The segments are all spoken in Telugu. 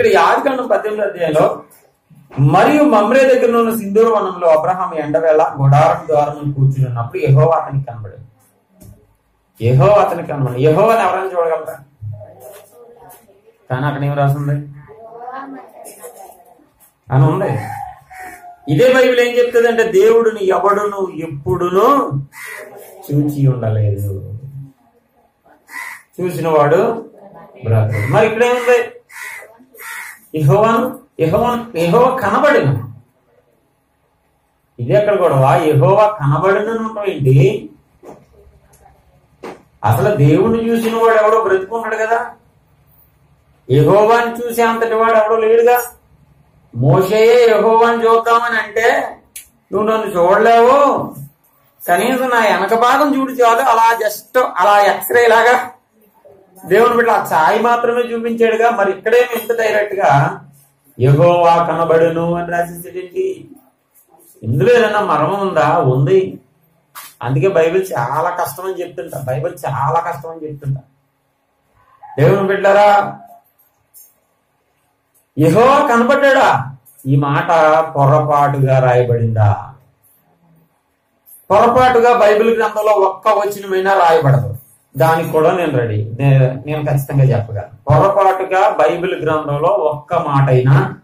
ఇక్కడ యాదికాండం పద్దెనిమిది అధ్యాయంలో మరియు మమ్రే దగ్గర ఉన్న సింధూర వనంలో అబ్రహాం ఎండవేళ గుడారం ద్వారం కూర్చుని ఉన్నప్పుడు యహో అతనికి కనబడింది యహో అతనికి కనబడి అని ఎవరైనా చూడగలరా? కానీ అక్కడ ఏం రాసింది? అని ఉంది. ఇదే బైబిల్ ఏం చెప్తుంది అంటే దేవుడిని ఎవడును ఎప్పుడును చూచి ఉండలేదు. చూసిన వాడు మరి ఇక్కడేముంది యహోవాను యహోవాను యహోవ కనబడిను. ఇది ఎక్కడ గొడవ. యహోవా కనబడినను ఏంటి? అసలు దేవుణ్ణి చూసిన వాడు ఎవడో బ్రతుకున్నాడు కదా. యహోవాని చూసే అంతటి వాడు ఎవడో లేడుగా. మోషయే యహోవాని చూద్దామని అంటే నువ్వు నన్ను చూడలేవు. కనీసం నా వెనక భాగం చూడు చాలు. అలా జస్ట్ అలా ఎక్స్రే లాగా దేవుని బిడ్డ ఆ ఛాయ్ మాత్రమే చూపించాడుగా. మరి ఇక్కడేమి ఇంత డైరెక్ట్గా యహోవా కనబడును అని రాసేసేటండి. ఇందులో ఏదైనా మర్మం ఉందా? ఉంది. అందుకే బైబిల్ చాలా కష్టం అని చెప్తుంటా. బైబిల్ చాలా కష్టం అని చెప్తుంటా. దేవుని బిడ్డరా యహో కనబడ్డా ఈ మాట పొరపాటుగా రాయబడిందా? పొరపాటుగా బైబిల్ గ్రంథంలో ఒక్క వచనమైనా రాయబడదు. దానికి కూడా నేను రెడీ. నేను ఖచ్చితంగా చెప్పగలను. పొరపాటుగా బైబిల్ గ్రంథంలో ఒక్క మాట అయినా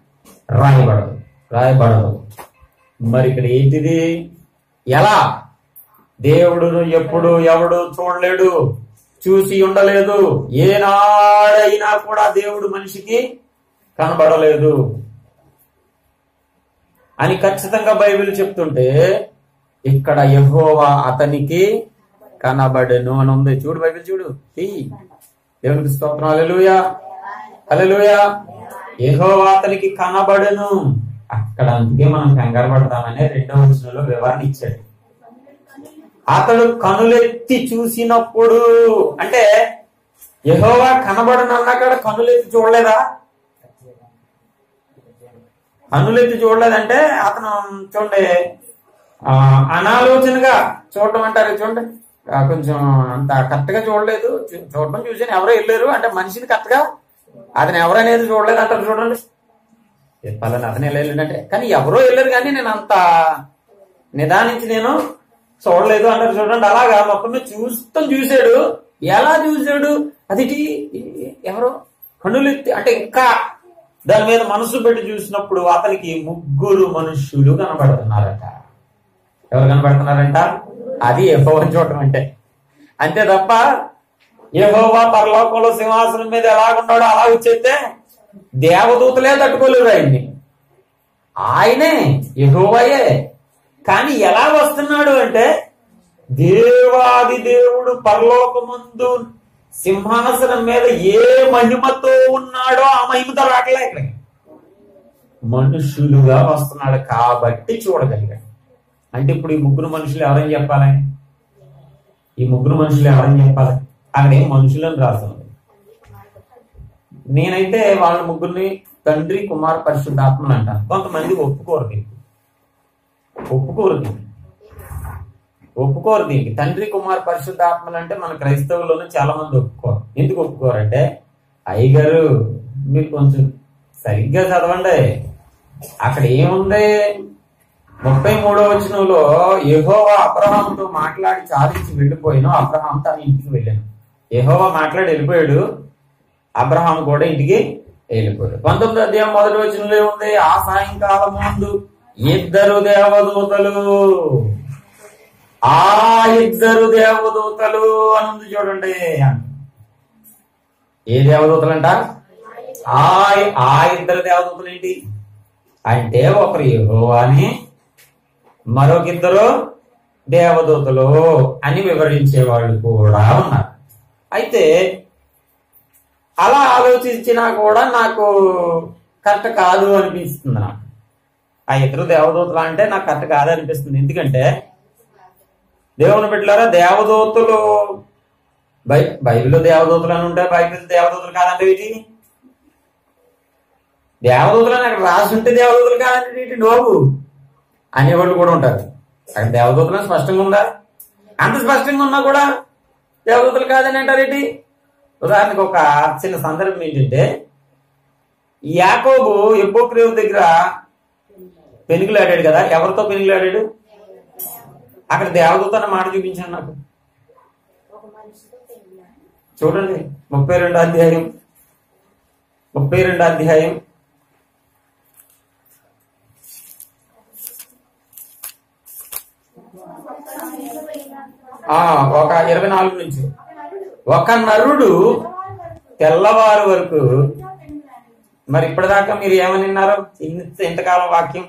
రాయబడదు. రాయబడదు. మరి ఇక్కడ ఏంటిది? ఎలా? దేవుడును ఎప్పుడు ఎవడు చూడలేడు చూసి ఉండలేదు. ఏనాడైనా కూడా దేవుడు మనిషికి కనబడలేదు. అని ఖచ్చితంగా బైబిల్ చెప్తుంటే ఇక్కడ యెహోవా అతనికి కనబడెను అని ఉంది. చూడు బైబిల్ చూడు. దేవునికి స్తోత్రం. అలలుయా అలలుయా ఏహో అతనికి కనబడెను. అక్కడ అందుకే మనం కంగారు పడతామనే రెండవ వచనంలో వివరణ ఇచ్చాడు. అతడు కనులెత్తి చూసినప్పుడు అంటే యహోవా కనబడను అన్నాక కనులెత్తి చూడలేదా? కనులెత్తి చూడలేదంటే అతను చూడండి ఆ, అనాలోచనగా చూడటం అంటారు. చూడండి. కొంచెం అంత కరెక్ట్గా చూడలేదు చూడడం చూసాను ఎవరో వెళ్ళారు. అంటే మనిషిని కరెక్ట్గా అతను ఎవరనేది చూడలేదు. అంటారు చూడండి. ఏ పలానా అతను ఎలా వెళ్ళాడంటే కానీ ఎవరో వెళ్ళారు కానీ నేను అంత నిదానించి నేను చూడలేదు అంటారు చూడండి. అలాగా మొత్తం మీద చూస్తాం చూశాడు. ఎలా చూశాడు? అది ఎవరో? కన్నులెత్తి అంటే ఇంకా దాని మీద మనసు పెట్టి చూసినప్పుడు అతనికి ముగ్గురు మనుష్యులు కనబడుతున్నారట. ఎవరు కనబడుతున్నారంట? అది యెహోవాని చూడటం అంటే. అంతే తప్ప యెహోవా పరలోకంలో సింహాసనం మీద ఎలాగున్నాడో అలా వచ్చేస్తే దేవదూతలే తట్టుకోలేరు ఆయన్ని. ఆయనే యెహోవాయే. కానీ ఎలా వస్తున్నాడు అంటే దేవాది దేవుడు పరలోకముందు సింహాసనం మీద ఏ మహిమతో ఉన్నాడో ఆ మహిమతో రావట్లే ఇక్కడికి. మనుషులుగా వస్తున్నాడు కాబట్టి చూడగలిగాడు. అంటే ఇప్పుడు ఈ ముగ్గురు మనుషులు ఎవరని చెప్పాలి? ఈ ముగ్గురు మనుషులు ఎవరని చెప్పాలి? అక్కడ ఏం మనుషులని రాస్తుంది నేనైతే వాళ్ళ ముగ్గురిని తండ్రి కుమార్ పరిశుద్ధాత్మలు అంటాను. కొంతమంది ఒప్పుకోరు దీనికి. ఒప్పుకోరు దీనికి. ఒప్పుకోరు దీనికి. తండ్రి కుమార్ పరిశుద్ధాత్మలు అంటే మన క్రైస్తవుల్లోనే చాలా మంది ఒప్పుకోరు. ఎందుకు ఒప్పుకోరంటే అయ్యగారు మీరు కొంచెం సరిగ్గా చదవండి. అక్కడ ఏముంది? ముప్పై మూడో వచనంలో ఎహోవా అబ్రహాంతో మాట్లాడి చాలించి వెళ్ళిపోయాను. అబ్రహాం తన ఇంటికి వెళ్ళాను. ఎహోవా మాట్లాడి వెళ్ళిపోయాడు. అబ్రహాం కూడా ఇంటికి వెళ్ళిపోయాడు. పంతొమ్మిది అధ్యాయం మొదటి వచనంలో ఏముంది ఆ సాయంకాలం ముందు ఇద్దరు దేవదూతలు ఆ ఇద్దరు దేవదూతలు అని చూడండి ఏ దేవదూతలు అంట ఆ ఇద్దరు దేవదూతలు ఏంటి? అంటే ఒకరు యెహోవాని మరొకిద్దరు దేవదూతలు అని వివరించే వాళ్ళు కూడా ఉన్నారు. అయితే అలా ఆలోచించినా కూడా నాకు కరెక్ట్ కాదు అనిపిస్తుంది నాకు. ఆ ఇద్దరు దేవదూతలు అంటే నాకు కరెక్ట్ కాదు అనిపిస్తుంది. ఎందుకంటే దేవుని బిడ్డలారా దేవదూతలు బై బైబిల్లో దేవదూతలు అని ఉంటే బైబిల్ దేవదూతలు కాదంటే వీటి? దేవదూతలు అని అక్కడ రాసి ఉంటే దేవదూతలు కాదంటే వీటి నోవు. అనేవాళ్ళు కూడా ఉంటారు. అక్కడ దేవదూతలు స్పష్టంగా ఉందా? అంత స్పష్టంగా ఉన్నా కూడా దేవదూతలు కాదని అంటారు ఏంటి? ఉదాహరణకు ఒక చిన్న సందర్భం ఏంటంటే యాకోబు ఎబ్బోక్రేవు దగ్గర పెనుగులాడాడు కదా ఎవరితో పెనుగులాడాడు అక్కడ దేవదూత అన్న మాట చూపించాను నాకు. చూడండి ముప్పై రెండో అధ్యాయం ముప్పై రెండో అధ్యాయం. ఆ ఒక ఇరవై నాలుగు నుంచి. ఒక నరుడు తెల్లవారు వరకు. మరి ఇప్పటిదాకా మీరు ఏమని విన్నారు? ఇంత ఇంతకాలం వాక్యం.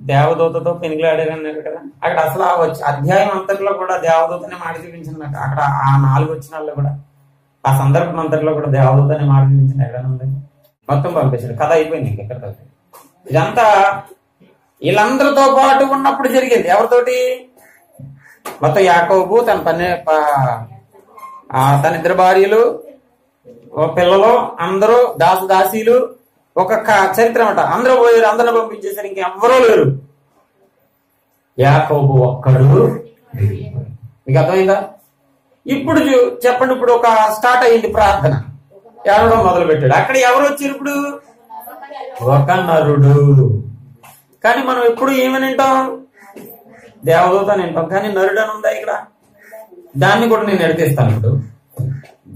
దేవదూతతో పెనుగులాడారన్నారు కదా. అక్కడ అసలు ఆ వచ్చి అధ్యాయం అంతట్లో కూడా దేవదూతనే మాట చూపించింది అక్కడ ఆ నాలుగు వచ్చినాల్లో కూడా. ఆ సందర్భం అంతట్లో కూడా దేవదూతనే మాట చూపించింది ఎక్కడ ఉంది? మొత్తం పంపించాడు కథ అయిపోయింది ఇంకెక్కడ ఇదంతా వీళ్ళందరితో పాటు ఉన్నప్పుడు జరిగింది. ఎవరితోటి? మొత్తం యాకోబు తన పని ప- తన ఇద్దరు భార్యలు ఓ పిల్లలు అందరూ దాసు దాసీలు ఒక చరిత్ర అనమాట అందరూ పోయారు అందరిని పంపించేసారు ఇంకెవ్వరూ లేరు. యాకోబు ఒక్కడు మీకు అర్థమైందా? ఇప్పుడు చూ- చెప్పండి ఇప్పుడు ఒక స్టార్ట్ అయ్యింది ప్రార్థన. ఏడవడం మొదలు పెట్టాడు అక్కడ ఎవరు వచ్చారు ఇప్పుడు? ఒక నరుడు. కానీ మనం ఎప్పుడు ఏమని వింటాం దేవదూత నింపం వింటాం కానీ నరుడని ఉందా ఇక్కడ? దాన్ని కూడా నేను ఎడతీస్తాను ఇప్పుడు.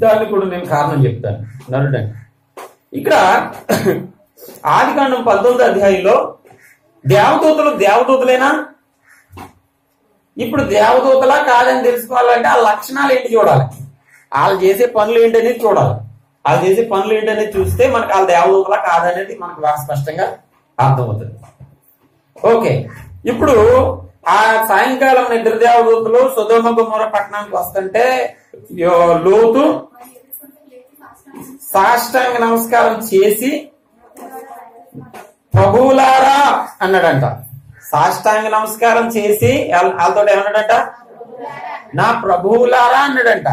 దాన్ని కూడా నేను కారణం చెప్తాను. నరుడని. ఇక్కడ ఆది కాండం పంతొమ్మిది అధ్యాయంలో దేవదూతలు దేవదూతలేనా? ఇప్పుడు దేవదూతలా కాదని తెలుసుకోవాలంటే ఆ లక్షణాలు ఏంటి చూడాలి. వాళ్ళు చేసే పనులు ఏంటనేది చూడాలి. వాళ్ళు చేసే పనులు ఏంటనేది చూస్తే మనకు వాళ్ళ దేవదూతలా కాదనేది మనకు బాగా స్పష్టంగా అర్థమవుతుంది. ఓకే. ఇప్పుడు ఆ సాయంకాలం ఇద్దరు దేవదూతలు పట్టణానికి వస్తుంటే లోతు సాష్టాంగ నమస్కారం చేసి ప్రభువులారా అన్నాడంట. సాష్టాంగ నమస్కారం చేసి వాళ్ళ- వాళ్ళతో ఏమన్నాడంట? నా ప్రభువులారా అన్నాడంట.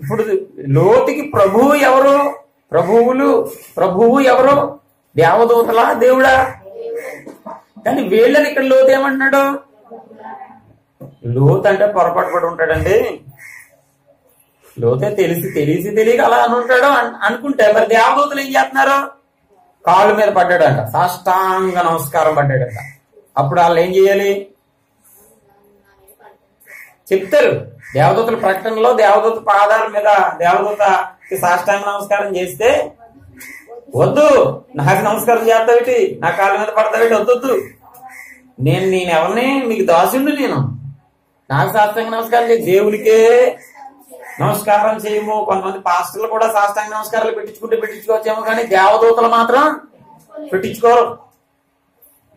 ఇప్పుడు లోతుకి ప్రభువు ఎవరు? ప్రభువులు ప్రభువు ఎవరు? దేవదూతలా? దేవుడా? కానీ వీళ్ళని ఇక్కడ లోతు ఏమంటున్నాడు? లోతు అంటే పొరపాటు పడి ఉంటాడండి. లోతే తెలిసి తెలిసి తెలియక అలా అని ఉంటాడు అనుకుంటే మరి దేవదూతలు ఏం చేస్తున్నారు? కాళ్ళ మీద పడ్డాడంట. సాష్టాంగ నమస్కారం పడ్డాడంట. అప్పుడు వాళ్ళు ఏం చేయాలి? చెప్తారు. దేవదూతల ప్రకటనలో దేవదూత పాదాల మీద దేవదూతకి సాష్టాంగ నమస్కారం చేస్తే వద్దు నాకు నమస్కారం చేస్తావిటి? నా కాళ్ళ మీద పడతావిటి? వద్దొద్దు. నేను నేను ఎవరిని? మీకు దాసుండు నేను. నాకు సాష్టాంగ నమస్కారం చేయి. దేవునికే నమస్కారం చేయము. కొంతమంది పాస్టర్లు కూడా సాష్టాంగ నమస్కారాలు పెట్టించుకుంటే పెట్టించుకోవచ్చేమో కానీ దేవదూతలు మాత్రం పెట్టించుకోరు.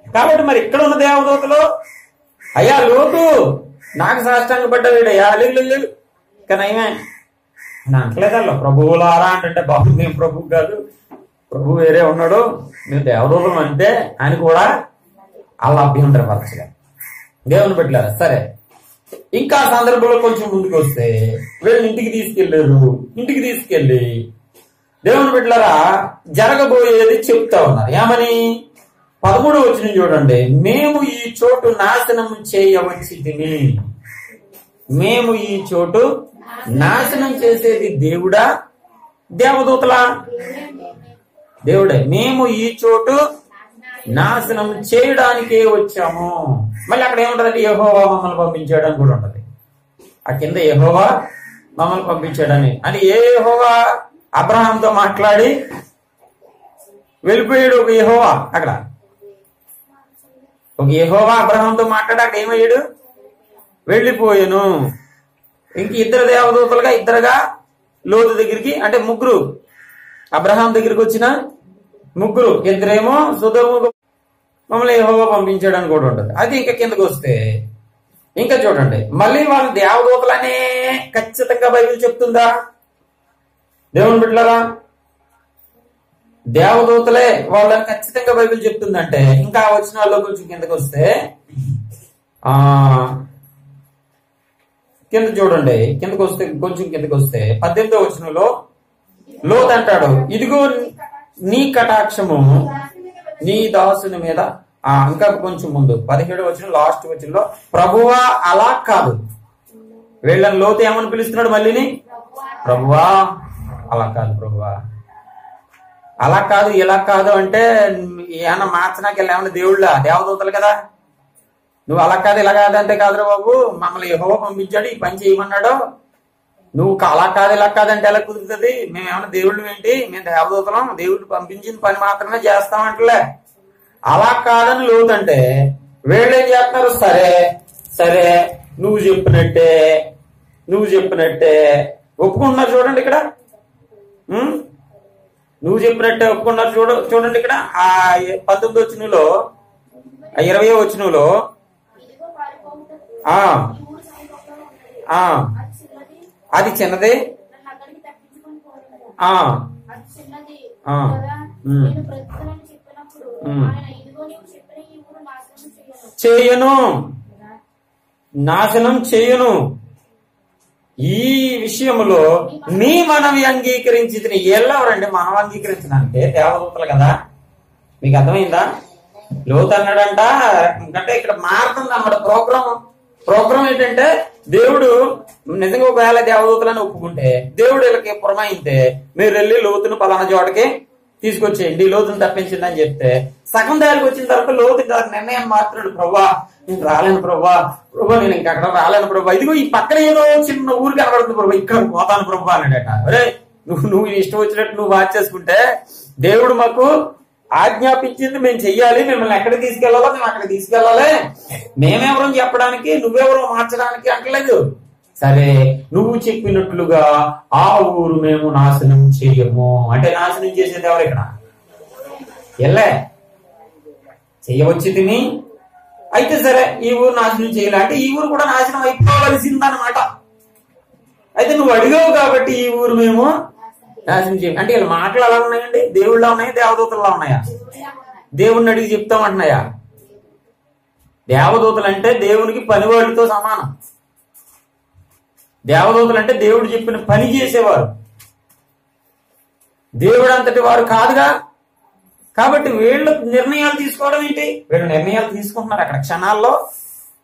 కాబట్టి మరి ఇక్కడ ఉన్న దేవదూతలు అయ్యా లోటు నాకు సాష్టాంగ పడ్డవాడయ్యా లేదు కానీ ఏమే నేను అంటలేదల్లా. ప్రభువులారా అంటే బాబు మేము ప్రభు కాదు. ప్రభు వేరే ఉన్నాడు. మేము దేవదూతం అంటే అని కూడా వాళ్ళ అభ్యంతరపరచలే దేవుని పెట్టలేరు సరే. ఇంకా సందర్భంలో కొంచెం ముందుకు వస్తే వీళ్ళని ఇంటికి తీసుకెళ్ళారు ఇంటికి తీసుకెళ్ళి దేవుని బిడ్డలారా జరగబోయేది చెప్తా ఉన్నారు. ఏమని? పదమూడు వచ్చిన చూడండి. మేము ఈ చోటు నాశనం చేయవచ్చి తిని మేము ఈ చోటు నాశనం చేసేది దేవుడా? దేవదూతలా? దేవుడే. మేము ఈ చోటు నాశనం చేయడానికే వచ్చాము. మళ్ళీ అక్కడ ఏముంటదంటే యహోవా మమ్మల్ని పంపించాడు అని కూడా ఉంటది. ఆ కింద యహోవా మమ్మల్ని పంపించాడని అని. ఏ యహోవా అబ్రహాంతో మాట్లాడి వెళ్ళిపోయాడు ఒక యహోవా అక్కడ. ఒక యహోవా అబ్రహాంతో మాట్లాడి అక్కడ ఏమయ్యాడు? వెళ్ళిపోయాను. ఇంక ఇద్దరు దేవదూతలుగా ఇద్దరుగా లోతు దగ్గరికి అంటే ముగ్గురు. అబ్రహాం దగ్గరికి వచ్చిన ముగ్గురు. ఇద్దరేమో సుధము మమ్మల్ని యెహోవా పంపించాడు అని కూడా ఉంటుంది. అది ఇంకా కిందకు వస్తే ఇంకా చూడండి. మళ్ళీ వాళ్ళ దేవదూతలనే ఖచ్చితంగా బైబిల్ చెప్తుందా? దేవుని బిడ్డలారా దేవదూతలే వాళ్ళని ఖచ్చితంగా బైబిల్ చెప్తుందంటే ఇంకా వచ్చిన వాళ్ళు కొంచెం కిందకు వస్తే ఆ కింద చూడండి. కిందకు వస్తే కొంచెం కిందకు వస్తే పద్దెనిమిదో వచనంలో లోత్ అంటాడు ఇదిగో నీ కటాక్షము నీ దాసుని మీద ఆ ఇంకా కొంచెం ముందు పదిహేడు వచ్చిన లాస్ట్ వచ్చినలో ప్రభువా అలా కాదు. వీళ్ళని లోతు ఏమని పిలుస్తున్నాడు మళ్ళీని? ప్రభువా అలా కాదు ప్రభువా. అలా కాదు ఇలా కాదు అంటే ఏమన్నా మార్చడానికి వెళ్ళామని దేవుళ్ళ? దేవదూతలు కదా. నువ్వు అలా కాదు ఇలా కాదు అంటే కాదురా బాబు మమ్మల్ని యెహోవా పంపించాడు ఈ పని చేయమన్నాడు. నువ్వు అలా కాదు ఇలా కాదంటే ఎలా కుదురుతుంది? మేము దేవుళ్ళు ఏంటి? మేము దేవదూతలం దేవుడు పంపించిన పని మాత్రమే చేస్తామంటలే అలా కాదని లోతంటే వీళ్ళు ఏం చేస్తున్నారు? సరే సరే నువ్వు చెప్పినట్టే నువ్వు చెప్పినట్టే ఒప్పుకుంటున్నారు చూడండి ఇక్కడ. నువ్వు చెప్పినట్టే ఒప్పుకున్నారు చూడ చూడండి ఇక్కడ. ఆ పంతొమ్మిది వచ్చినలో ఆ ఇరవై వచ్చినలో ఆ ఈ ఊరు సమీపంలో ఉన్నది. ఆ అది చిన్నదే? ఆ. చేయను. నాశనం చేయను. ఈ విషయంలో నీ మనవి అంగీకరించింది ఎల్లవరండి మనం అంగీకరించిన అంటే దేవదూతలు కదా? మీకు అర్థమైందా? లోతు అన్నాడంట. అంటే ఇక్కడ మారుతుంది అన్నమాట ప్రోగ్రామ్. ప్రోగ్రామ్ ఏంటంటే దేవుడు నిజంగా ఒకవేళ దేవదూతలని ఒప్పుకుంటే దేవుడు వీళ్ళకి పురమాయితే మీరు వెళ్ళి లోతును పలానా చోటకి తీసుకొచ్చేయండి లోతును తప్పించిందని అని చెప్తే సగం దారికి వచ్చిన తర్వాత లోతు నిర్ణయం మాత్రాడు ప్రభా నేను రాలేను ప్రభా ప్రభా నేను ఇంకక్కడ రాలేను ప్రభా ఇదిగో ఈ పక్కన ఏదో చిన్న ఊరు కనబడుతుంది ప్రభా ఇక్కడ పోతాను ప్రభా అన్నాడట. అరే నువ్వు నువ్వు ఇష్టం వచ్చినట్టు నువ్వు వాచేసుకుంటే దేవుడు మాకు ఆజ్ఞాపించింది మేము చెయ్యాలి మిమ్మల్ని ఎక్కడ తీసుకెళ్ళాలో మేము అక్కడ తీసుకెళ్ళాలి మేమెవరం చెప్పడానికి నువ్వెవరో మార్చడానికి అంటలేదు. సరే నువ్వు చెప్పినట్లుగా ఆ ఊరు మేము నాశనం చెయ్యము అంటే నాశనం చేసేది ఎవరు ఇక్కడ? ఎల్లే చెయ్యవచ్చు తిని అయితే సరే ఈ ఊరు నాశనం చేయాలి. అంటే ఈ ఊరు కూడా నాశనం అయిపోవలసిందనమాట. అయితే నువ్వు అడిగావు కాబట్టి ఈ ఊరు మేము నాశనం చేయండి అంటే వీళ్ళ మాటలు ఎలా ఉన్నాయండి? దేవుళ్ళ ఉన్నాయా? దేవదూతల్లా ఉన్నాయా? దేవుణ్ణి అడిగి చెప్తామంటున్నాయా దేవదూతలు అంటే దేవునికి పనివాళ్ళతో సమానం. దేవదూతలు అంటే దేవుడు చెప్పిన పని చేసేవారు. దేవుడు అంతటి వారు కాదుగా? కాబట్టి వీళ్ళు నిర్ణయాలు తీసుకోవడం ఏంటి? వీళ్ళు నిర్ణయాలు తీసుకుంటున్నారు అక్కడ క్షణాల్లో.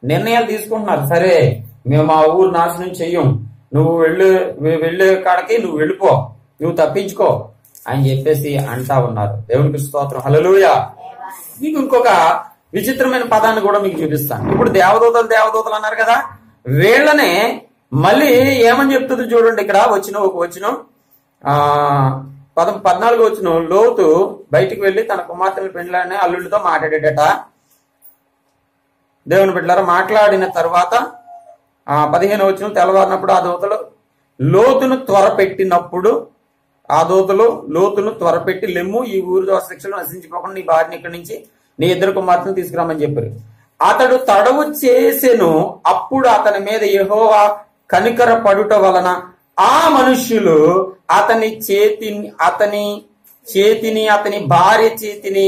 నిర్ణయాలు తీసుకుంటున్నారు. సరే మేము మా ఊరు నాశనం చెయ్యం. నువ్వు వెళ్ళే వెళ్ళే కాడకి నువ్వు వెళ్ళిపో. నువ్వు తప్పించుకో అని చెప్పేసి అంటా ఉన్నారు. దేవునికి స్తోత్రం. హలలుయా మీకు ఇంకొక విచిత్రమైన పదాన్ని కూడా మీకు చూపిస్తాను. ఇప్పుడు దేవదూతలు దేవదూతలు అన్నారు కదా వీళ్ళనే మళ్ళీ ఏమని చెప్తుంది చూడండి ఇక్కడ వచ్చిన ఒక వచ్చిన ఆ పదం పద్నాలుగు వచ్చిన లోతు బయటికి వెళ్ళి తన కుమార్తెల పెండ్లాడిని అల్లుడితో మాట్లాడేటట. దేవుని బిడ్డలారా మాట్లాడిన తర్వాత ఆ పదిహేను వచ్చిన తెల్లవారినప్పుడు ఆ దూతలు లోతును త్వరపెట్టినప్పుడు ఆ దూతలు లోతును త్వరపెట్టి లెమ్ము ఈ ఊరు శిక్షలు నశించిపోకుండా నీ భార్యని ఇక్కడి నుంచి నీ ఇద్దరు కుమార్తెను తీసుకురామని చెప్పారు. అతడు తడవు చేసెను అప్పుడు అతని మీద యహోవా కనికర పడుట వలన ఆ మనుష్యులు అతని చేతిని అతని చేతిని అతని భార్య చేతిని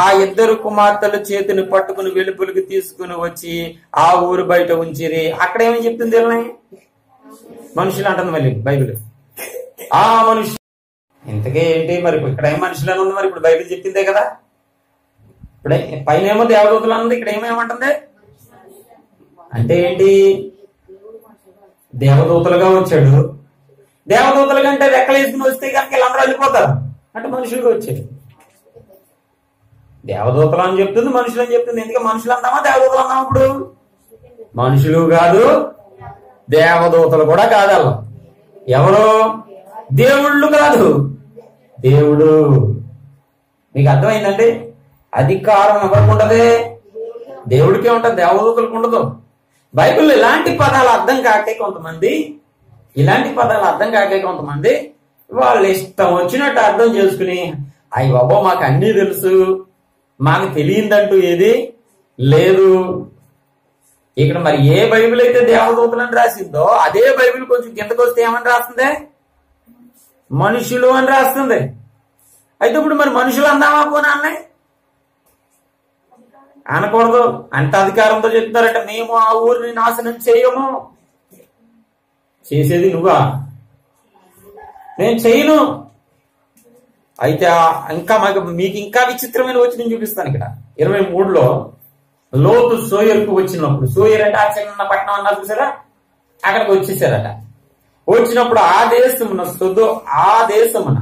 ఆ ఇద్దరు కుమార్తెల చేతిని పట్టుకుని వెలుపులకు తీసుకుని వచ్చి ఆ ఊరు బయట ఉంచిరి. అక్కడ ఏమని చెప్తుంది మనుషులు అంటుంది మళ్ళీ బైబిల్. ఆ మనుషులు ఇంతకే ఏంటి? మరి ఇక్కడ ఏం మనుషులను ఉంది మరి? ఇప్పుడు బైబిల్ చెప్పిందే కదా. ఇప్పుడే పైన ఏమో దేవదూతలు అన్నది ఇక్కడ ఏమేమంటుంది? అంటే ఏంటి? దేవదూతలుగా వచ్చాడు. దేవదూతలు కంటే రెక్కలేసుకుని వస్తే కనుక వీళ్ళందరూ వెళ్ళిపోతారు అంటే మనుషులుగా వచ్చాడు దేవదూతలు అని చెప్తుంది మనుషులు అని చెప్తుంది. ఎందుకంటే మనుషులు అందామా దేవదూతలు అందామా ఇప్పుడు? మనుషులు కాదు దేవదూతలు కూడా కాదు ఎవరు? దేవుళ్ళు కాదు. దేవుడు మీకు అర్థమైందండి? అధికారం ఎవరికి ఉండదు దేవుడికే ఉంటుంది దేవదూతలకు ఉండదు. బైబిల్లో ఇలాంటి పదాలు అర్థం కాకే కొంతమంది ఇలాంటి పదాలు అర్థం కాకే కొంతమంది వాళ్ళు ఇష్టం వచ్చినట్టు అర్థం చేసుకుని అయ్యి బాబో మాకు అన్నీ తెలుసు మాకు తెలియదంటూ ఏది లేదు. ఇక్కడ మరి ఏ బైబిల్ అయితే దేవదూతలను రాసిందో అదే బైబిల్ కొంచెం కిందకు వస్తే ఏమని రాస్తుందే? మనుషులు అని రాస్తుంది. అయితే ఇప్పుడు మరి మనుషులు అందామా పోనా అన్నాయి అనకూడదు. అంత అధికారంతో చెప్తారట మేము ఆ ఊరిని నాశనం చేయము. చేసేది నువ్వా? నేను చేయను. అయితే ఇంకా మాకు మీకు ఇంకా విచిత్రమైన వచ్చిన చూపిస్తాను ఇక్కడ. ఇరవై మూడులో లోతు సోయర్కు వచ్చినప్పుడు సోయర్ అంటే ఆ చిన్న పట్టణం అన్నారు చూసారా? అక్కడికి వచ్చేసారట. వచ్చినప్పుడు ఆ దేశమున సొదో ఆ దేశమున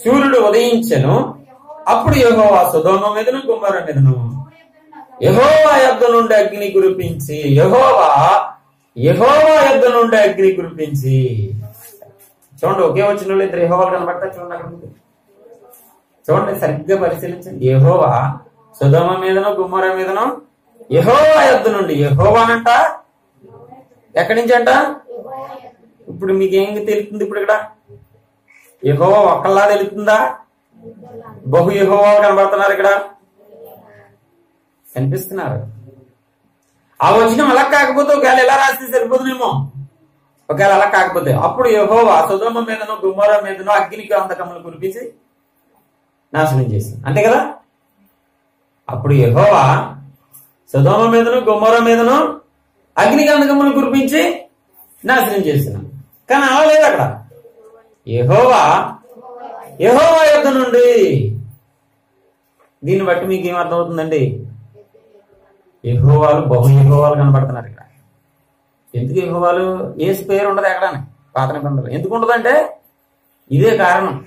సూర్యుడు ఉదయించెను. అప్పుడు యహోవా సుధోమ మీదను గుమ్మర మీదను. యహోవా యొద్ద నుండి అగ్ని కురిపించి యహోవా యహోవా యొద్ద నుండి అగ్ని కురిపించి. చూడండి ఒకే వచ్చిన వాళ్ళు ఇద్దరు యహోవాలు కనబడతా చూడండి అక్కడ చూడండి సరిగ్గా పరిశీలించండి. యహోవా సుధోమ మీదను గుమ్మర మీదను యహోవా యొద్ద నుండి యెహోవానంట. ఎక్కడి నుంచి అంట ఇప్పుడు మీకేం తెలుస్తుంది ఇప్పుడు ఇక్కడ? యెహోవా ఒక్కలా తెలుస్తుందా? బహు యహోవా కనబడుతున్నారు ఇక్కడ. కనిపిస్తున్నారు. ఆ వచనం అలా కాకపోతే ఒకవేళ ఎలా రాస్తే సరిపోతుందేమో? ఒకవేళ అలా కాకపోతే. అప్పుడు యెహోవా సుధమ మీదనో గుమ్మర మీదనో అగ్నికి కాంతకములు కురిపించి నాశనం చేసింది అంతే కదా? అప్పుడు యహోవా సుధమ మీదను గుమ్మర మీదను అగ్ని గంధకములు కురిపించి నాశనం చేసిన. కానీ అవలేదు లేదు అక్కడ. యహోవా యహోవా యుద్ధ నుండి. దీన్ని బట్టి మీకు ఏం అర్థమవుతుందండి? యెహోవాలు బహు యహోవాలు కనబడుతున్నారు ఇక్కడ. ఎందుకు యహోవాలు? ఏ పేరు ఉండదు ఎక్కడ పాత నిబంధనలు. ఎందుకు ఉండదంటే ఇదే కారణం.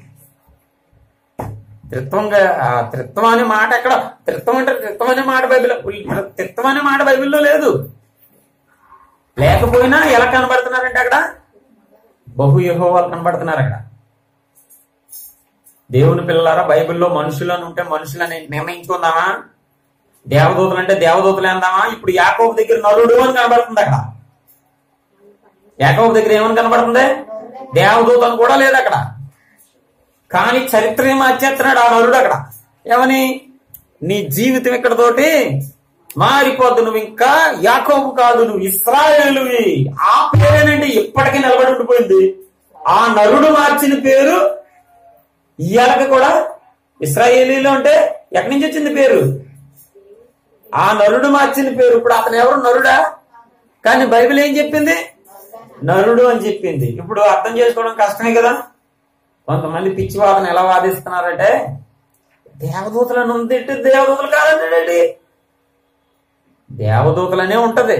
త్రిత్వంగా ఆ త్రిత్వం అనే మాట ఎక్కడ? త్రిత్వం అంటే త్రిత్వం అనే మాట బైబిల్ త్రిత్వం అనే మాట బైబిల్లో లేదు. లేకపోయినా ఎలా కనబడుతున్నారంటే అక్కడ? బహు యహోవాలు కనబడుతున్నారు అక్కడ దేవుని పిల్లలారా బైబిల్లో మనుషులను ఉంటే మనుషులని నిర్ణయించుకుందామా? దేవదూతలు అంటే దేవదూతలు అందామా? ఇప్పుడు యాకోబు దగ్గర నరుడు అని కనబడుతుంది అక్కడ యాకోబు దగ్గర ఏమని కనబడుతుంది? దేవదూత అని కూడా లేదు అక్కడ కానీ చరిత్ర ఏం మార్చేస్తున్నాడు ఆ నరుడు అక్కడ ఏమని నీ జీవితం ఇక్కడ తోటి మారిపోద్దు నువ్వు ఇంకా. యాకోబు కాదు నువ్వు ఇస్రాయేలువి. ఆ పేరేనండి ఇప్పటికీ నిలబడి ఉండిపోయింది. ఆ నరుడు మార్చిన పేరు ఇయ్యాలకి కూడా ఇస్రాయేలీలో అంటే ఎక్కడి నుంచి వచ్చింది పేరు? ఆ నరుడు మార్చిన పేరు. ఇప్పుడు అతను ఎవరు? నరుడా? కానీ బైబిల్ ఏం చెప్పింది? నరుడు అని చెప్పింది. ఇప్పుడు అర్థం చేసుకోవడం కష్టమే కదా. కొంతమంది పిచ్చి వాదన ఎలా వాదిస్తున్నారంటే దేవదూతలను ఉంది దేవదూతలు కాదండి దేవదూతలనే ఉంటది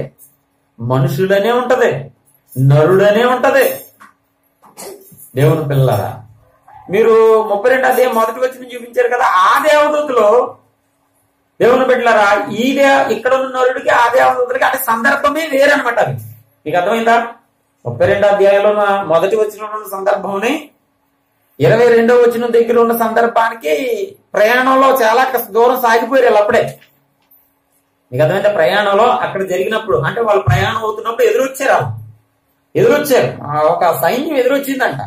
మనుషులనే ఉంటది నరుడనే ఉంటది. దేవుని పిల్లరా మీరు ముప్పై రెండు అదే మొదటి వచ్చిన చూపించారు కదా ఆ దేవదూతలు దేవుని బిడ్డలారా ఈ దేవ ఇక్కడ ఉన్న నరుడికి ఆ దేవదూతలకి అంటే సందర్భమే వేరనమాట అది. మీకు అర్థమైందా? ముప్పై రెండో అధ్యాయంలో మొదటి వచ్చిన సందర్భంని ఇరవై రెండో వచ్చిన దగ్గర ఉన్న సందర్భానికి ప్రయాణంలో చాలా దూరం సాగిపోయారు అప్పుడే మీకు అర్థమైతే ప్రయాణంలో అక్కడ జరిగినప్పుడు అంటే వాళ్ళు ప్రయాణం అవుతున్నప్పుడు ఎదురొచ్చారు వాళ్ళు. ఎదురొచ్చారు. ఒక సైన్యం ఎదురొచ్చిందంట.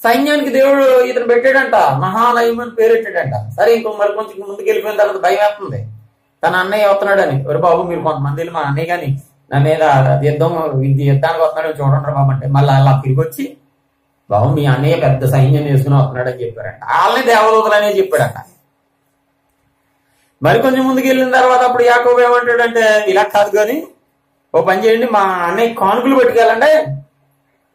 సైన్యానికి దేవుడు ఇతను పెట్టాడంట మహాలయం అని పేరెట్టాడంట సరే ఇంకో మరి కొంచెం ముందుకు వెళ్ళిపోయిన తర్వాత భయం వేస్తుంది. తన అన్నయ్య వస్తున్నాడని. ఒరే బాబు మీరు కొంతమంది వెళ్ళి మా అన్నయ్య కానీ నా మీద యుద్ధం ఇది యుద్ధానికి వస్తున్నాడని చూడండి బాబు అంటే మళ్ళీ అలా తిరిగి వచ్చి బాబు మీ అన్నయ్య పెద్ద సైన్యం వేసుకుని వస్తున్నాడని చెప్పారంట. వాళ్ళని దేవదూతలనే చెప్పాడంట. మరి కొంచెం ముందుకు వెళ్ళిన తర్వాత అప్పుడు యాకోబు ఏమంటాడంటే ఇలా కాదు కానీ ఓ పని చేయండి మా అన్నయ్య కానుకలు పెట్టుకెళ్ళండి.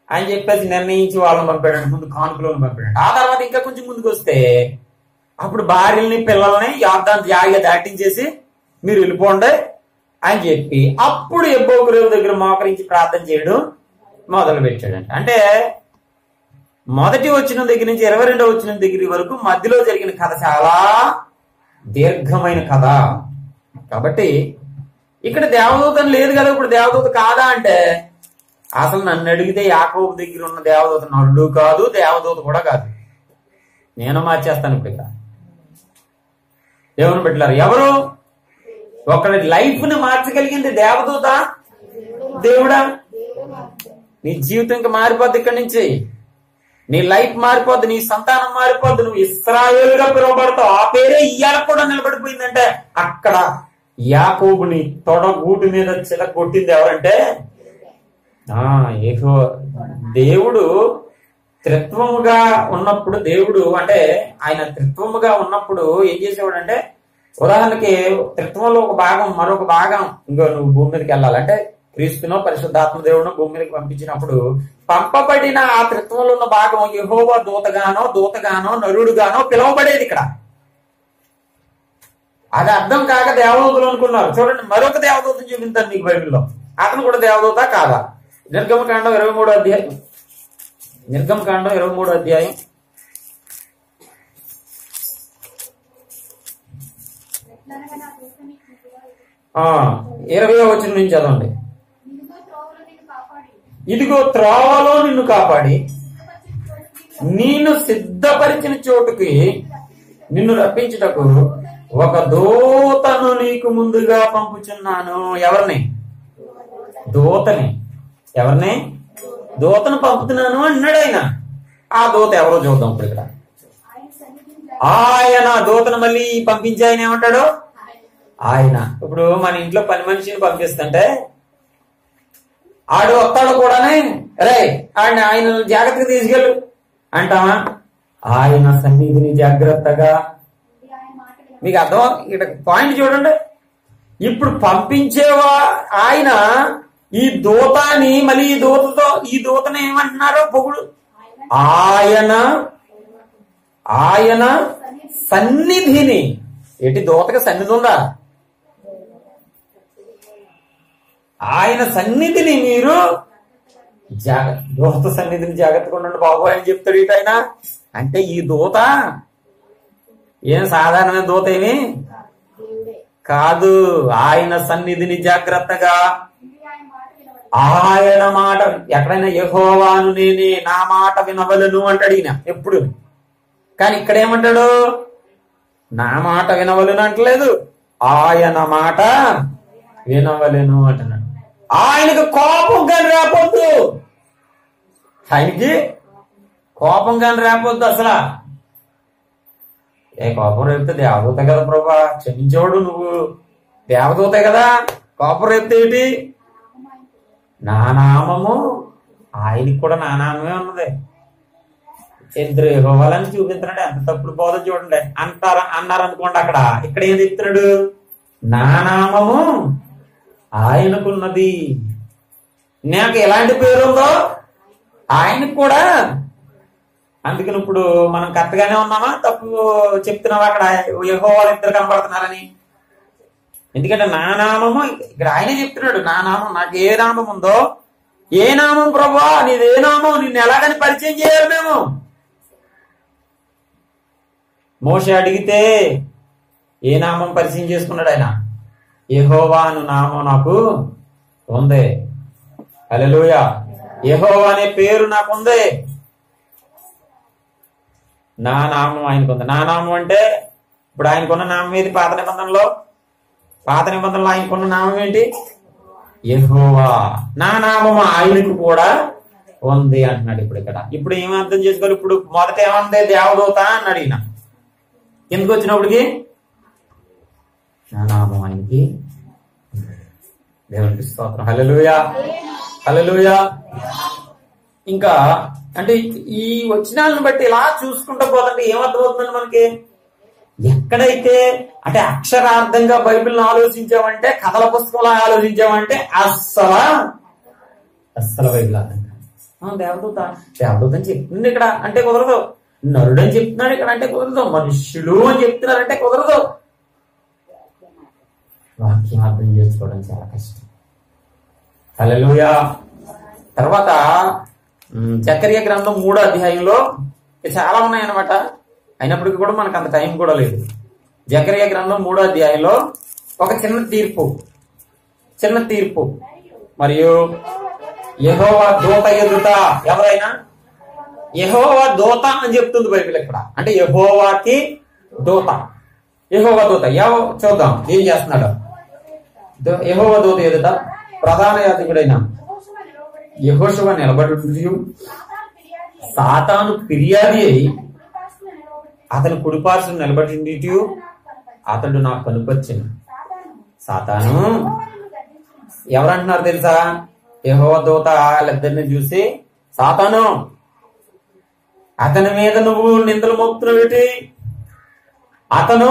అని చెప్పేసి నిర్ణయించి వాళ్ళని పంపాడండి ముందు కానుకలను పంపాడండి. ఆ తర్వాత ఇంకా కొంచెం ముందుకు వస్తే అప్పుడు భార్యల్ని పిల్లల్ని యార్దాన్ని జాయిగా దాటించేసి మీరు వెళ్ళిపోండి అని చెప్పి అప్పుడు ఎబ్బోగురేవు దగ్గర మోకరించి ప్రార్థన చేయడం మొదలు పెట్టాడంట అంటే మొదటి వచ్చిన దగ్గర నుంచి ఇరవై రెండో వచ్చిన దగ్గర వరకు మధ్యలో జరిగిన కథ చాలా దీర్ఘమైన కథ. కాబట్టి ఇక్కడ దేవదూత లేదు కదా ఇప్పుడు దేవదూత కాదా అంటే అసలు నన్ను అడిగితే యాకోబు దగ్గర ఉన్న దేవదూత నరుడు కాదు దేవదూత కూడా కాదు. నేను మార్చేస్తాను ఇప్పుడు ఇక్కడ దేవుని పెట్టారు ఎవరు? ఒకరి లైఫ్ని మార్చగలిగింది దేవదూత? దేవుడా? నీ జీవితం ఇంకా మారిపోద్ది ఇక్కడి నుంచి. నీ లైఫ్ మారిపోద్ది నీ సంతానం మారిపోద్ది నువ్వు ఇస్రాయేలుగా పిలువబడతావు. ఆ పేరే ఇయ్యాల కూడా నిలబడిపోయిందంటే అక్కడ యాకోబుని తొడగూటి మీద చిల కొట్టింది ఎవరంటే? ఆ ఏహో దేవుడు త్రిత్వముగా ఉన్నప్పుడు దేవుడు అంటే ఆయన త్రిత్వముగా ఉన్నప్పుడు ఏం చేసేవాడు అంటే ఉదాహరణకి త్రిత్వంలో ఒక భాగం మరొక భాగం ఇంకో నువ్వు భూమి మీదకి వెళ్ళాలంటే క్రీస్తును పరిశుద్ధాత్మ దేవుడు భూమి మీదకి పంపించినప్పుడు పంపబడిన ఆ త్రిత్వంలో ఉన్న భాగం యహోవ దూతగానో దూతగానో నరుడుగానో పిలవబడేది ఇక్కడ. అది అర్థం కాక దేవదూతలు అనుకున్నారు. చూడండి మరొక దేవదూతను చూపించాను నీకు బైబిల్లో. అతను కూడా దేవదూత కాదా? నిర్గమకాండం ఇరవై మూడో అధ్యాయం. నిర్గమకాండం ఇరవై మూడో అధ్యాయం. ఇరవై వచ్చిన నుంచి చదవండి. ఇదిగో త్రోవలో నిన్ను కాపాడి. నేను సిద్ధపరిచిన చోటుకి నిన్ను రప్పించుటకు ఒక దూతను నీకు ముందుగా పంపుచున్నాను. ఎవరిని? దూతని. ఎవరిని? దూతను పంపుతున్నాను అన్నాడు ఆయన. ఆ దూత ఎవరో చూద్దాం ఇప్పుడు ఇక్కడ. ఆయన ఆయన దూతను మళ్ళీ పంపించి ఆయన ఏమంటాడు? ఆయన. ఇప్పుడు మన ఇంట్లో పని మనిషిని పంపిస్తుంటే ఆడు వస్తాడు కూడానే. రే ఆయన ఆయన జాగ్రత్తగా తీసుకెళ్ళు. అంటావా? ఆయన సన్నిధిని జాగ్రత్తగా. మీకు అర్థం? ఇక్కడ పాయింట్ చూడండి. ఇప్పుడు పంపించేవా ఆయన ఈ దూతని మళ్ళీ ఈ దూతతో ఈ దూతని ఏమంటున్నారో పొగుడు. ఆయన ఆయన సన్నిధిని. ఏంటి దూతకి సన్నిధి ఉందా? ఆయన సన్నిధిని మీరు జాగ్రత్త దూత సన్నిధిని జాగ్రత్తగా ఉండండి బాబు అని చెప్తాడు ఇటు ఆయన. అంటే ఈ దూత ఏం సాధారణమైన దూత ఏమి కాదు ఆయన సన్నిధిని జాగ్రత్తగా ఆయన మాట ఆయన మాట ఎక్కడైనా యహోవాను నేనే నా మాట వినవలను అంటాడు ఈయన ఎప్పుడు. కానీ ఇక్కడ ఏమంటాడు నా మాట వినవలను అంటలేదు. ఆయన మాట వినవలను అంటున్నాడు. ఆయనకు కోపం కానీ రాపోద్దు ఆయనకి కోపం కానీ రాపోద్దు అసలు. ఏ కోపం రేపితే దేవదూత కదా ప్రభా క్షమించేవాడు నువ్వు. దేవదూతే కదా కోపం రేపితే ఏంటి? నా నామము ఆయనకి కూడా నా నామమే ఉన్నది. ఇద్దరు ఇవ్వాలని చూపిస్తున్నాడు ఎంత తప్పుడు బోధ చూడండి. అంటారు అన్నారు అనుకోండి అక్కడ. ఇక్కడ ఏం చెప్తున్నాడు? నా నామము ఆయనకున్నది. నాకు ఎలాంటి పేరు ఉందో ఆయనకు కూడా. అందుకని ఇప్పుడు మనం కరెక్ట్గానే ఉన్నామా? తప్పు చెప్తున్నావా అక్కడ? ఏహో వాళ్ళు ఇద్దరు కనబడుతున్నారని. ఎందుకంటే నా నామము ఇక్కడ ఆయనే చెప్తున్నాడు నా నామం నాకు ఏ నామం ఉందో ఏ నామం ప్రభా నీది ఏ నామం నిన్ను ఎలాగని పరిచయం చేయాలి మేము? మోష అడిగితే ఏ నామం పరిచయం చేసుకున్నాడు ఆయన? యెహోవా అను నామం నాకు ఉంది. అలెలుయ యహోవా అనే పేరు నాకు ఉంది. నా నామం ఆయనకు ఉంది. నా నామం అంటే ఇప్పుడు ఆయనకున్న నామం ఏది? పాత నిబంధనలో? పాత నిబంధనలో ఆయనకున్న నామం ఏంటి? యహోవా. నా నామం ఆయనకు కూడా ఉంది అంటున్నాడు ఇప్పుడు ఇక్కడ. ఇప్పుడు ఏం అర్థం చేసుకోవాలి? ఇప్పుడు మొదట ఏమంది దేవదూత అన్నాడు ఈయన. ఎందుకు వచ్చినప్పటికి? నా ఆయనకి దేవునికి స్తోత్రం హల్లెలూయా. హల్లెలూయా. ఇంకా అంటే ఈ వచనాలను బట్టి ఇలా చూసుకుంటూ పోతుంటే ఏమర్థమవుతుందండి మనకి? ఎక్కడైతే అంటే అక్షరార్థంగా బైబిల్ని ఆలోచించామంటే కథల పుస్తకంలో ఆలోచించామంటే అస్సలు అస్సలు బైబిల్ అర్థం కాదు. ఆ, దేవదూత. దేవదూత అని చెప్తుంది ఇక్కడ అంటే కుదరదు. నరుడు అని చెప్తున్నాడు ఇక్కడ అంటే కుదరదు. మనుష్యులు అని చెప్తున్నారంటే కుదరదు. వాక్యం అర్థం చేసుకోవడం చాలా కష్టం హల్లెలూయా తర్వాత ఉమ్, గ్రంథం మూడో అధ్యాయంలో చాలా ఉన్నాయన్నమాట. అయినప్పటికీ కూడా మనకు అంత టైం కూడా లేదు. జకర్య గ్రంథం మూడో అధ్యాయంలో ఒక చిన్న తీర్పు చిన్న తీర్పు. మరియు యహోవా దూత ఎదుట ఎవరైనా? యహోవా దూత అని చెప్తుంది బైబిల్ ఇక్కడ. అంటే యహోవాకి దూత. యహోవా దూత. ఎవ చూద్దాం ఏం చేస్తున్నాడు? యహోవదూత ఎదుట ప్రధాన యాజకుడైన యహోశవ నిలవబడి నిలబడి సాతాను ఫిర్యాదు ఫిర్యాది అయి అతను కుడిపార్సు నిలబడి అతడు నాకు కనుపొచ్చిన. సాతాను ఎవరంటున్నారు తెలుసా? యహోవ దూత వాళ్ళిద్దరిని చూసి సాతాను అతని మీద నువ్వు నిందలు మోపుతున్నావు అతను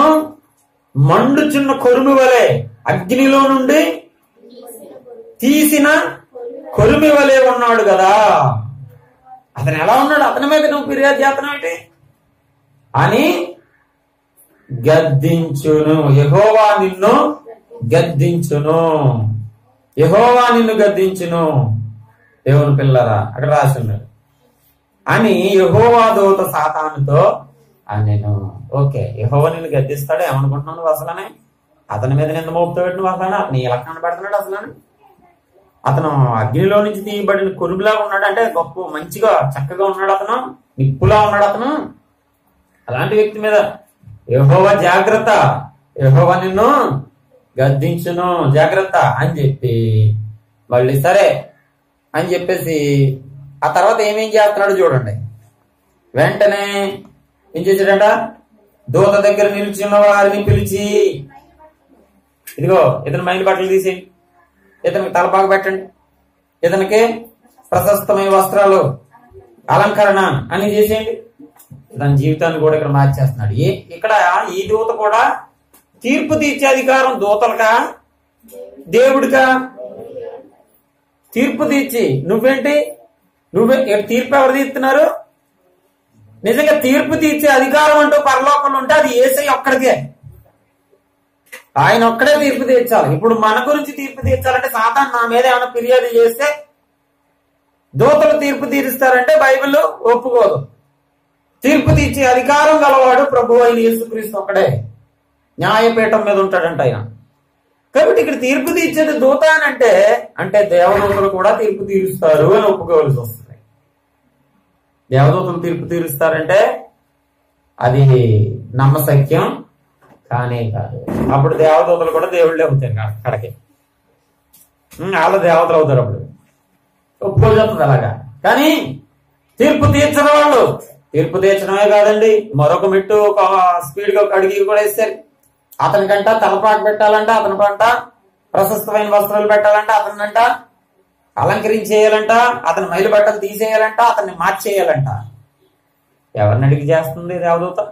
మండుచున్న కొరుము వలె అగ్నిలో నుండి తీసిన కొలిమి వలె ఉన్నాడు కదా. అతను ఎలా ఉన్నాడు? అతని మీద నువ్వు ఫిర్యాదు చేస్తున్నావేటి అని గద్దించును. యహోవా నిన్ను గద్దించును. యహోవా నిన్ను గద్దించును. దేవుని పిల్లరా అక్కడ రాస్తున్నాడు అని యహోవా దూత సాతానుతో నేను ఓకే యహోవా నిన్ను గద్దిస్తాడు ఏమనుకుంటున్నాను అసలు అసలనే? అతని మీద నింద మోపుతాడు నువ్వు అసలు అతను ఎలా కనబడుతున్నాడు అసలు అతను అగ్నిలో నుంచి తీయబడిన కురుబులా ఉన్నాడు. అంటే గొప్ప మంచిగా చక్కగా ఉన్నాడు అతను. నిప్పులా ఉన్నాడు అతను. అలాంటి వ్యక్తి మీద యెహోవా జాగ్రత్త. యెహోవా నిన్ను గద్దించును. జాగ్రత్త అని చెప్పి మళ్ళీ సరే అని చెప్పేసి ఆ తర్వాత ఏమేం చేస్తున్నాడు చూడండి. వెంటనే ఏం చేశాడంట? దూత దగ్గర నిలిచిన వారిని పిలిచి ఇదిగో ఇతని మైండ్ బట్టలు తీసి ఇతనికి తలపాకు పెట్టండి. ఇతనికి ప్రశస్తమైన వస్త్రాలు అలంకరణ అని చేసేయండి. తన జీవితాన్ని కూడా ఇక్కడ మార్చేస్తున్నాడు. ఏ ఇక్కడ ఈ దూత కూడా తీర్పు తీర్చే అధికారం దూతలకా? దేవుడికా? తీర్పు తీర్చి నువ్వేంటి? నువ్వే తీర్పు ఎవరు తీస్తున్నారు నిజంగా తీర్పు తీర్చే అధికారం అంటూ పరలోకంలో ఉంటే అది ఏసై ఒక్కడికే. ఆయన ఒక్కడే తీర్పు తీర్చాలి. ఇప్పుడు మన గురించి తీర్పు తీర్చాలంటే సాతాన్ నా మీద ఏమైనా ఫిర్యాదు చేస్తే దూతలు తీర్పు తీరుస్తారంటే బైబిల్ ఒప్పుకోదు. తీర్పు తీర్చే అధికారం గలవాడు ప్రభు అయిన యేసుక్రీస్తు ఒక్కడే. న్యాయపీఠం మీద ఉంటాడంట ఆయన. కాబట్టి ఇక్కడ తీర్పు తీర్చేది దూత అని అంటే అంటే దేవదూతలు కూడా తీర్పు తీరుస్తారు అని ఒప్పుకోవాల్సి వస్తుంది. దేవదూతలు తీర్పు తీరుస్తారంటే అది నమ్మశక్యం కానే కాదు. అప్పుడు దేవదూతలు కూడా దేవుళ్ళే అవుతారు కా- కడకి. వాళ్ళ దేవతలు అవుతారు అప్పుడు. ఒప్పుకోజేస్తుంది అలాగా. కానీ తీర్పు తీర్చిన వాళ్ళు. తీర్పు తీర్చడమే కాదండి. మరొక మెట్టు ఒక స్పీడ్గా ఒక అడిగి కూడా ఇస్తారు అతనికంట తలపాటు పెట్టాలంట అతని పంట ప్రశస్తమైన వస్త్రాలు పెట్టాలంట అతనంట అలంకరించేయాలంట అతని మైలు బట్టలు తీసేయాలంట అతన్ని మార్చేయాలంట. ఎవరిని అడిగి చేస్తుంది దేవదూత?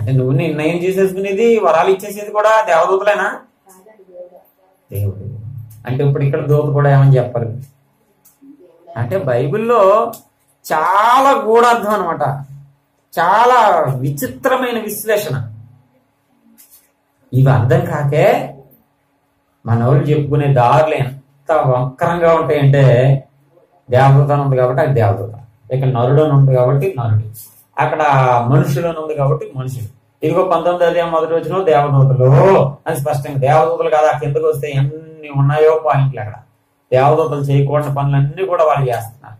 అంటే నువ్వు నిర్ణయం చేసేసుకునేది వరాలు ఇచ్చేసేది కూడా దేవదూతలేనా? దేవుడు. అంటే ఇప్పుడు ఇక్కడ దూత కూడా ఏమని చెప్పరు? అంటే బైబిల్లో చాలా గూఢార్థం అనమాట చాలా విచిత్రమైన విశ్లేషణ. ఇవి అర్థం కాకే మనవాళ్ళు చెప్పుకునే దారులు ఎంత వక్రంగా ఉంటాయంటే దేవదూత అని ఉంది కాబట్టి అది దేవదూత. ఇక్కడ నరుడు అని ఉంది కాబట్టి నరుడు. అక్కడ మనుషులు అని ఉంది కాబట్టి మనుషులు. ఇదిగో పంతొమ్మిది అధ్యాయం మొదటి వచ్చిన దేవదూతలు అని స్పష్టంగా దేవదూతలు కాదు ఆ కిందకు వస్తే ఎన్ని ఉన్నాయో పాయింట్లు అక్కడ. దేవదూతలు చేయకూడని పనులన్నీ కూడా వాళ్ళు చేస్తున్నారు.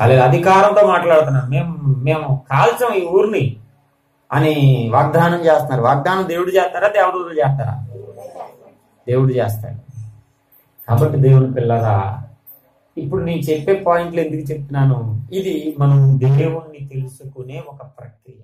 అలా అధికారంతో మాట్లాడుతున్నారు. మేము మేము కాల్చాం ఈ ఊరిని అని వాగ్దానం చేస్తున్నారు. వాగ్దానం దేవుడు చేస్తారా దేవదూతలు చేస్తారా? దేవుడు చేస్తాడు. కాబట్టి దేవుని పిల్లరా ఇప్పుడు నేను చెప్పే పాయింట్లు ఎందుకు చెప్తున్నాను? ఇది మనం దేవుణ్ణి తెలుసుకునే ఒక ప్రక్రియ.